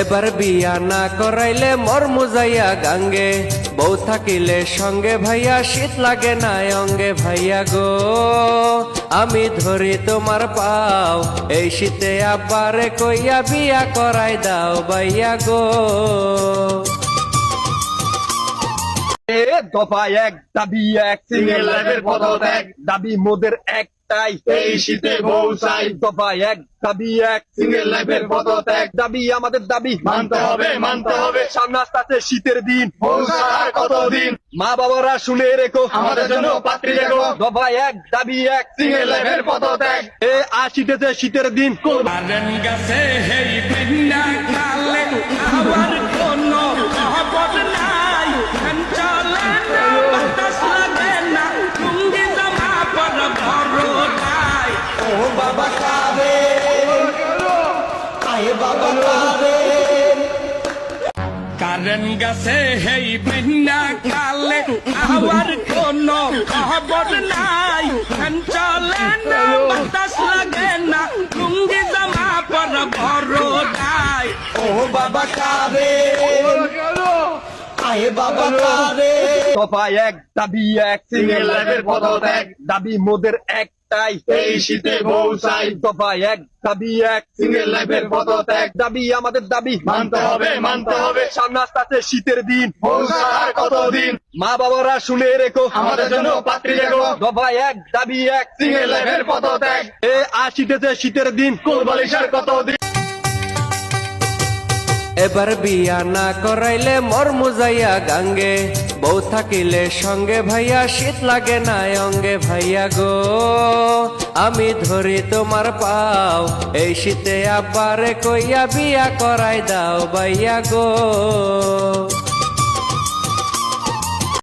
এবার বিয়া না করাইলে মর মুজাইয়া গাঙ্গে বউ থাকিলে সঙ্গে ভাইয়া, শীত লাগে না অঙ্গে ভাইয়া গো আমি ধরি তোমার পাও, এই শীতে আব্বারে কইয়া বিয়া করাই দাও ভাইয়া গো দফা এক, দাবি এক, সিঙ্গেল লাইফের পদত্যাগ। দাবি মোদের একটাই এই শীতে বউ চাই দফা এক দাবি এক সিঙ্গেল লাইফের পদত্যাগ। দাবি আমাদের দাবি। মানতে হবে মানতে হবে। সামনে আসতে আছে শীতের দিন। বউ আর কতদিন মা বাবারা শুনে রেখো। আমাদের জন্য পাত্রী রেখো। দফা এক দাবি এক। সিঙ্গেল লাইফের পদত্যাগ। এ আসিতেছে শীতের দিন। কারেন গাছে হেই বিন্না কারেন গাছে হেই বিন্না কালে আবার কোনো খবর নাই। চলে না বাতাস লাগে না লুঙ্গি জামা পর বড় নাই দফা এক দাবি এক সিঙ্গেল লাইফের পদত্যাগ। দাবি মোদের একটাই। এই শীতে বউ চাই। দফা এক দাবি এক সিঙ্গেল লাইফের পদত্যাগ। দাবি আমাদের দাবি। মানতে হবে মানতে হবে। সামনে আসতে আছে শীতের দিন। আর কতদিন মা বাবারা শুনে রেখো। আমাদের জন্য পাত্রী রেখো। দফা এক দাবি এক সিঙ্গেল লাইফের পদত্যাগ। এ আসিতেছে শীতের দিন। কোলবালিশার কতদিন এবার বিয়া না করাইলে মর মুজাইয়া গাঙ্গে। বউ থাকিলে সঙ্গে ভাইয়া, শীত লাগে না অঙ্গে ভাইয়া গো। আমি ধরি তোমার পাও, এই শীতে আব্বারে কইয়া বিয়া করাই দাও ভাইয়া গো।